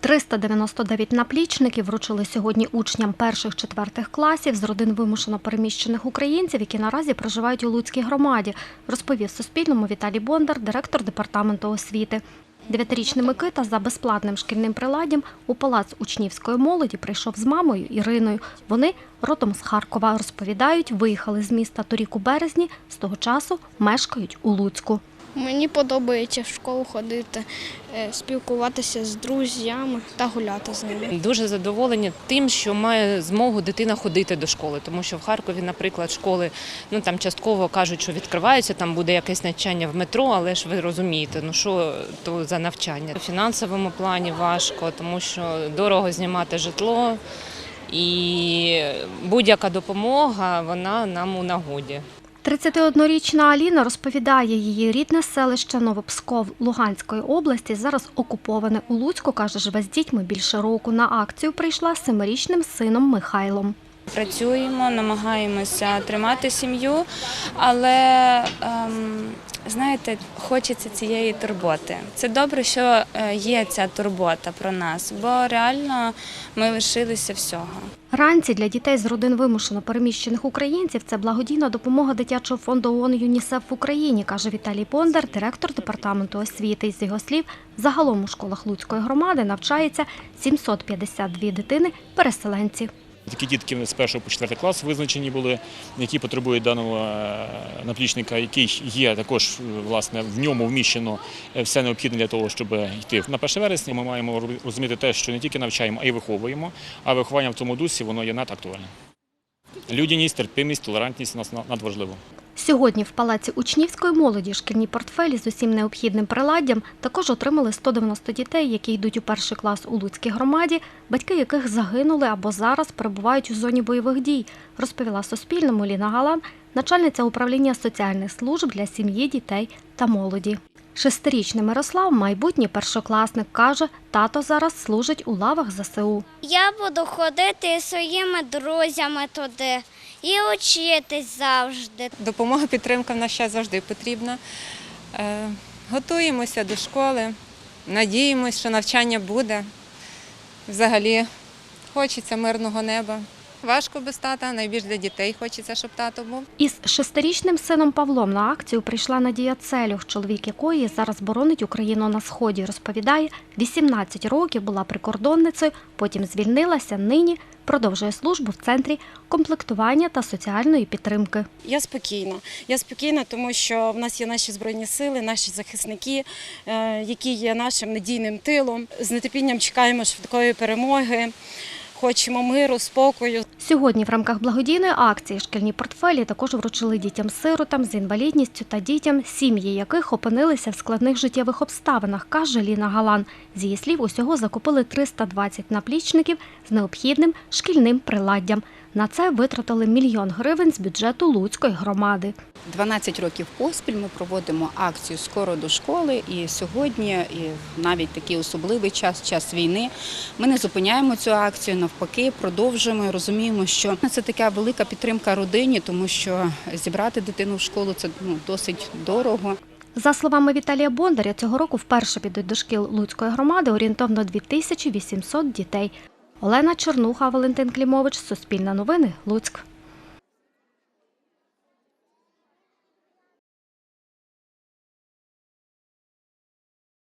399 наплічників вручили сьогодні учням перших-четвертих класів з родин вимушено переміщених українців, які наразі проживають у Луцькій громаді, розповів Суспільному Віталій Бондар, директор департаменту освіти. Дев'ятирічний Микита за безплатним шкільним приладдям у палац учнівської молоді прийшов з мамою Іриною. Вони родом з Харкова розповідають, виїхали з міста торік у березні. З того часу мешкають у Луцьку. Мені подобається в школу ходити, е, спілкуватися з друзями та гуляти з ними. Дуже задоволені тим, що має змогу дитина ходити до школи, тому що в Харкові, наприклад, школи ну там частково кажуть, що відкриваються, там буде якесь навчання в метро, але ж ви розумієте, ну що то за навчання. У фінансовому плані важко, тому що дорого знімати житло, і будь-яка допомога вона нам у нагоді. 31-річна Аліна розповідає, її рідне селище Новопсков Луганської області зараз окуповане. У Луцьку, каже, живе з дітьми більше року. На акцію прийшла семирічним сином Михайлом. Працюємо, намагаємося тримати сім'ю, але ем, знаєте, хочеться цієї турботи. Це добре, що е, є ця турбота про нас, бо реально ми лишилися всього. Ранці для дітей з родин вимушено переміщених українців це благодійна допомога дитячого фонду ООН ЮНІСЕФ в Україні, каже Віталій Бондар, директор департаменту освіти. З його слів, загалом у школах Луцької громади навчається 752 дитини-переселенці. Такі дітки з першого по четвертий клас визначені були, які потребують даного е, наплічника, який є також е, власне в ньому вміщено е, все необхідне для того, щоб йти на 1 вересня. Ми маємо розуміти те, що не тільки навчаємо, а й виховуємо. А виховання в цьому дусі воно є надактуальне. Людяність, терпимість, толерантність у нас надважливо. Сьогодні в палаці учнівської молоді шкільні портфелі з усім необхідним приладдям також отримали 190 дітей, які йдуть у перший клас у Луцькій громаді, батьки яких загинули або зараз перебувають у зоні бойових дій, розповіла Суспільному Ліна Галан, начальниця управління соціальних служб для сім'ї, дітей та молоді. Шестирічний Мирослав, майбутній першокласник, каже, тато зараз служить у лавах ЗСУ. Я буду ходити своїми друзями туди і вчитись завжди. Допомога, підтримка в нас ще завжди потрібна. Е, Готуємося до школи, надіємося, що навчання буде. Взагалі хочеться мирного неба. Важко без тата, найбільш для дітей хочеться, щоб тато був. Із шестирічним сином Павлом на акцію прийшла Надія Целюх, чоловік якої зараз боронить Україну на сході. Розповідає, 18 років була прикордонницею, потім звільнилася. Нині продовжує службу в центрі комплектування та соціальної підтримки. Я спокійна. Я спокійна, тому що в нас є наші збройні сили, наші захисники, е, які є нашим надійним тилом. З нетерпінням чекаємо швидкої перемоги. Хочемо миру, спокою. Сьогодні в рамках благодійної акції шкільні портфелі також вручили дітям-сиротам з інвалідністю та дітям, сім'ї яких опинилися в складних життєвих обставинах, каже Ліна Галан. З її слів, усього закупили 320 наплічників з необхідним шкільним приладдям. На це витратили мільйон гривень з бюджету Луцької громади. 12 років поспіль ми проводимо акцію Скоро до школи. І сьогодні, і навіть такий особливий час, час війни, ми не зупиняємо цю акцію, навпаки, продовжуємо і розуміємо, що це така велика підтримка родині, тому що зібрати дитину в школу це ну, досить дорого. За словами Віталія Бондаря, цього року вперше підуть до шкіл Луцької громади орієнтовно 2800 дітей. Олена Чернуха, Валентин Клімович, Суспільне новини, Луцьк.